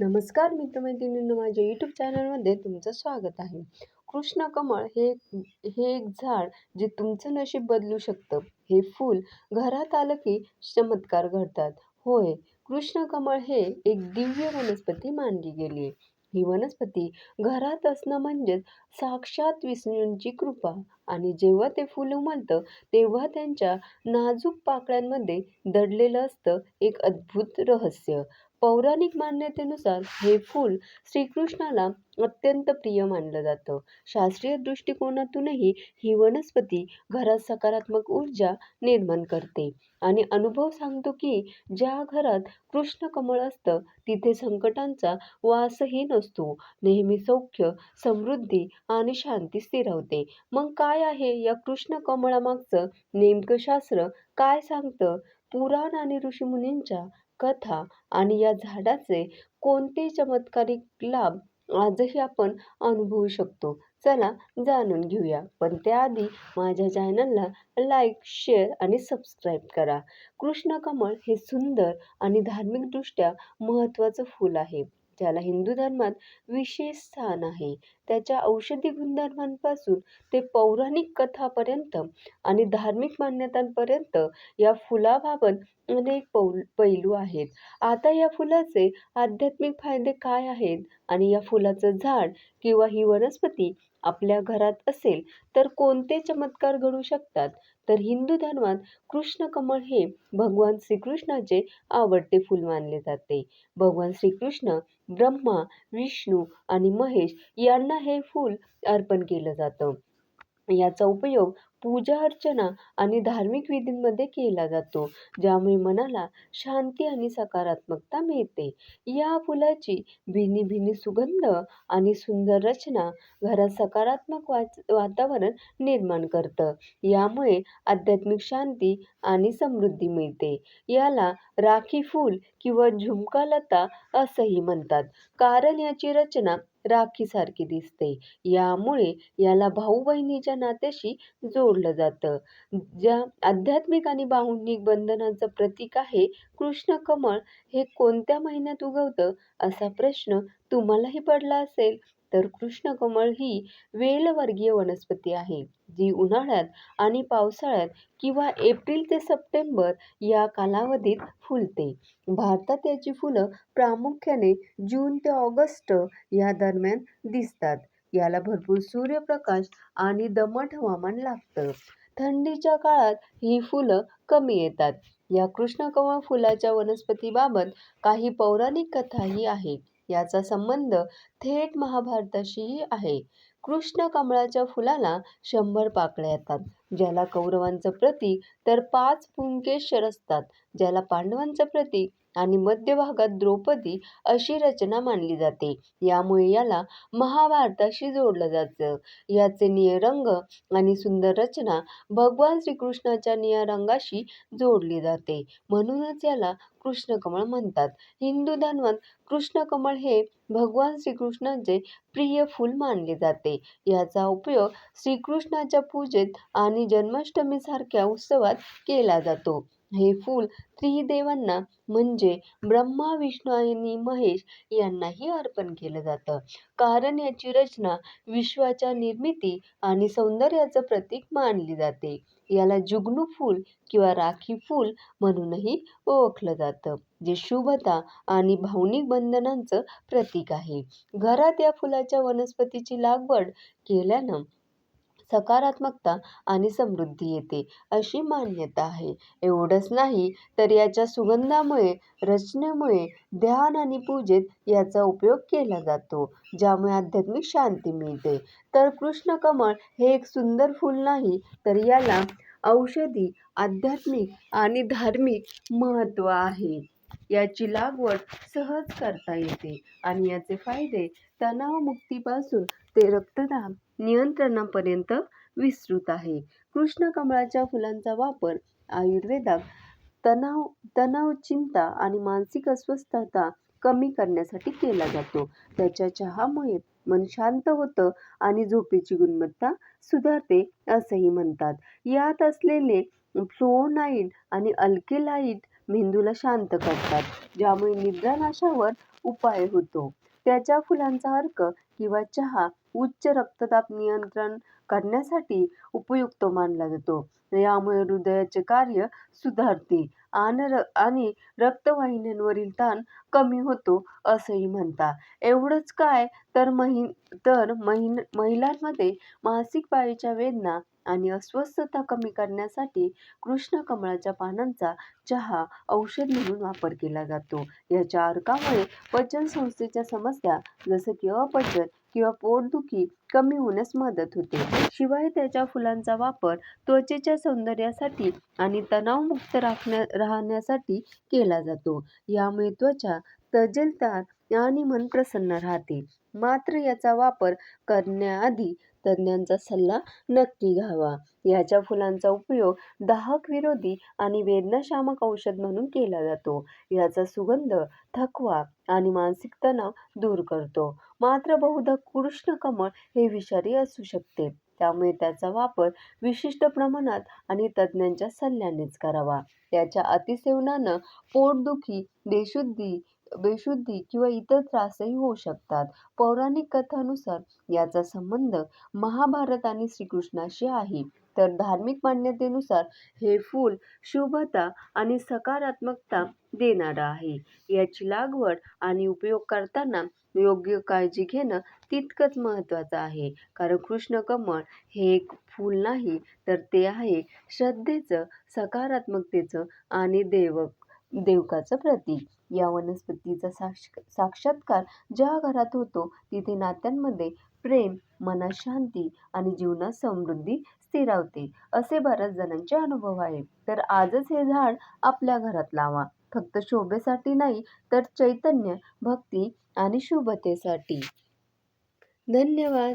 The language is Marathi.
नमस्कार मित्रमैत्रिणींनो माझ्या यूट्यूब चॅनलमध्ये तुमचं स्वागत आहे. कृष्ण कमळ हे हे एक झाड जे तुमचं नशीब बदलू शकतं. हे फूल घरात आलं की चमत्कार घडतात. होय कृष्ण कमळ हे एक दिव्य वनस्पती मानली गेली ही वनस्पती घरात असणं म्हणजेच साक्षात विष्णूंची कृपा. आणि जेव्हा ते फुल उमलतं तेव्हा त्यांच्या नाजूक पाकळ्यांमध्ये दडलेलं असतं एक अद्भुत रहस्य. पौराणिक मान्यतेनुसार हे फूल श्रीकृष्णाला अत्यंत प्रिय मानलं जातं. शास्त्रीय दृष्टिकोनातूनही ही वनस्पती घरात सकारात्मक ऊर्जा निर्माण करते आणि अनुभव सांगतो की ज्या घरात कृष्ण कमळ असतं तिथे संकटांचा वासही नसतो. नेहमी सौख्य समृद्धी आणि शांती स्थिरवते. मग काय आहे या कृष्ण कमळामागचं नेमकं शास्त्र? काय सांगतं? पुराण आणि ऋषीमुनींच्या कथा आणि या झाडाचे कोणते चमत्कारिक लाभ आजही आपण अनुभवू शकतो? चला जाणून घेऊया. पण त्याआधी माझ्या चॅनलला लाईक शेअर आणि सबस्क्राईब करा. कृष्ण कमळ हे सुंदर आणि धार्मिकदृष्ट्या महत्त्वाचं फूल आहे. ज्याला हिंदू धर्मात विशेष स्थान आहे. त्याच्या औषधी गुणधर्मांपासून ते पौराणिक कथापर्यंत आणि धार्मिक मान्यतांपर्यंत या फुलाबाबत अनेक पौल पैलू आहेत. आता या फुलाचे आध्यात्मिक फायदे काय आहेत आणि या फुलाचं झाड किंवा ही वनस्पती आपल्या घरात असेल तर कोणते चमत्कार घडू शकतात? तर हिंदू धर्मात कृष्ण कमळ हे भगवान श्रीकृष्णाचे आवडते फूल मानले जाते. भगवान श्रीकृष्ण ब्रह्मा विष्णू आणि महेश यांना हे फूल अर्पण केलं जातं. याचा उपयोग पूजा अर्चना आणि धार्मिक विधींमध्ये केला जातो ज्यामुळे मनाला शांती आणि सकारात्मकता मिळते. या फुलाची भिनी भिनी सुगंध आणि सुंदर रचना घरात सकारात्मक वाच वातावरण निर्माण करतं. यामुळे आध्यात्मिक शांती आणि समृद्धी मिळते. याला राखी फूल किंवा झुमका लता असंही म्हणतात. कारण याची रचना राखीसारखी दिसते. यामुळे याला भाऊ बहिणीच्या नात्याशी जोड जोडलं जातं. ज्या आध्यात्मिक आणि भावनिक बंधनाचं प्रतीक आहे कृष्ण कमळ हे कोणत्या महिन्यात उगवतं? असा प्रश्न तुम्हालाही पडला असेल तर कृष्ण कमळ ही वेलवर्गीय वनस्पती आहे जी उन्हाळ्यात आणि पावसाळ्यात किंवा एप्रिल ते सप्टेंबर या कालावधीत फुलते. भारतात याची फुलं प्रामुख्याने जून ते ऑगस्ट या दरम्यान दिसतात. याला भरपूर सूर्यप्रकाश आणि दमट हवामान लागतं. थंडीच्या काळात ही फुलं कमी येतात. या कृष्णकमळ फुलाच्या वनस्पतीबाबत काही पौराणिक कथाही आहेत. याचा संबंध थेट महाभारताशीही आहे. कृष्ण कमळाच्या फुलाला शंभर पाकळ्या येतात. ज्याला कौरवांचं प्रतीक तर पाच पुंकेश्वर असतात. ज्याला पांडवांचं प्रतीक आणि मध्य भागात द्रौपदी अशी रचना मानली जाते. यामुळे याला महाभारताशी जोडलं जातं. याचे निळे रंग आणि सुंदर रचना भगवान श्रीकृष्णाच्या निळ्या रंगाशी जोडली जाते. म्हणूनच याला कृष्णकमळ म्हणतात. हिंदू धर्मात कृष्णकमळ हे भगवान श्रीकृष्णाचे प्रिय फूल मानले जाते. याचा उपयोग श्रीकृष्णाच्या पूजेत आणि जन्माष्टमीसारख्या उत्सवात केला जातो. हे फूल त्रिदेवांना म्हणजे ब्रह्मा विष्णू आणि महेश यांनाही अर्पण केलं जातं. कारण याची रचना विश्वाच्या निर्मिती आणि सौंदर्याचं प्रतीक मानली जाते. याला जुगनू फूल किंवा राखी फूल म्हणूनही ओळखलं जातं जे शुभता आणि भावनिक बंधनांचं प्रतीक आहे. घरात या फुलाच्या वनस्पतीची लागवड केल्यानं सकारात्मकता आणि समृद्धी येते अशी मान्यता आहे. एवढंच नाही तर याच्या सुगंधामुळे रचनेमुळे ध्यान आणि पूजेत याचा उपयोग केला जातो ज्यामुळे आध्यात्मिक शांती मिळते. तर कृष्ण कमळ हे एक सुंदर फूल नाही तर याला औषधी आध्यात्मिक आणि धार्मिक महत्त्व आहे. याची लागवड सहज करता येते आणि याचे फायदे तणावमुक्तीपासून ते रक्तदाब नियंत्रणापर्यंत विस्तृत आहे. कृष्ण कमळाच्या फुलांचा वापर आयुर्वेदात तणाव तणाव चिंता आणि मानसिक अस्वस्थता कमी करण्यासाठी केला जातो. त्याच्या चहामुळे मन शांत होतं आणि झोपेची गुणवत्ता सुधारते असंही म्हणतात. यात असलेले फ्लोनाईड आणि अल्केलाईट मेंदूला शांत करतात ज्यामुळे निद्रानाशावर उपाय होतो. त्याच्या फुलांचा अर्क किंवा चहा उच्च रक्तदाब नियंत्रण करण्यासाठी उपयुक्त मानला जातो. यामुळे हृदयाचे कार्य सुधारते आणि र आणि रक्तवाहिन्यांवरील ताण कमी होतो असंही म्हणतात. एवढंच काय तर महि तर महिन महिलांमध्ये मासिक पाळीच्या वेदना आणि अस्वस्थता कमी करण्यासाठी कृष्ण कमळाच्या पानांचा चहा औषध म्हणून वापर केला जातो. याच्या अर्कामुळे पचनसंस्थेच्या समस्या जसं की अपचन किंवा पोटदुखी कमी होण्यास मदत होते. शिवाय त्याच्या फुलांचा वापर त्वचेच्या सौंदर्यासाठी आणि तणावमुक्त राखण्या राहण्यासाठी केला जातो. यामुळे त्वचा तजेलदार आणि मन प्रसन्न राहते. मात्र याचा वापर करण्याआधी तज्ज्ञांचा सल्ला नक्की घ्यावा. याच्या फुलांचा उपयोग दाहक विरोधी आणि वेदनाशामक औषध म्हणून केला जातो. याचा सुगंध थकवा आणि मानसिक तणाव दूर करतो. मात्र बहुधा कृष्ण कमळ हे विषारी असू शकते. त्यामुळे त्याचा वापर विशिष्ट प्रमाणात आणि तज्ज्ञांच्या सल्ल्यानेच करावा. याच्या अतिसेवनानं पोटदुखी देशुद्धी बेशुद्धी किंवा इतर त्रासही होऊ शकतात. पौराणिक कथानुसार याचा संबंध महाभारत आणि श्रीकृष्णाशी आहे. तर धार्मिक मान्यतेनुसार हे फूल शुभता आणि सकारात्मकता देणारं आहे. याची लागवड आणि उपयोग करताना योग्य काळजी घेणं तितकंच महत्त्वाचं आहे. कारण कृष्णकमळ हे एक फूल नाही तर ते आहे श्रद्धेचं सकारात्मकतेचं आणि देवक देवकाचं प्रतीक. या वनस्पतीचा साक्ष साक्षात्कार ज्या घरात होतो तिथे नात्यांमध्ये प्रेम मनात शांती आणि जीवनात समृद्धी स्थिरावते असे बऱ्याच जणांचे अनुभव आहे. तर आजच हे झाड आपल्या घरात लावा. फक्त शोभेसाठी नाही तर चैतन्य भक्ती आणि शुभतेसाठी. धन्यवाद.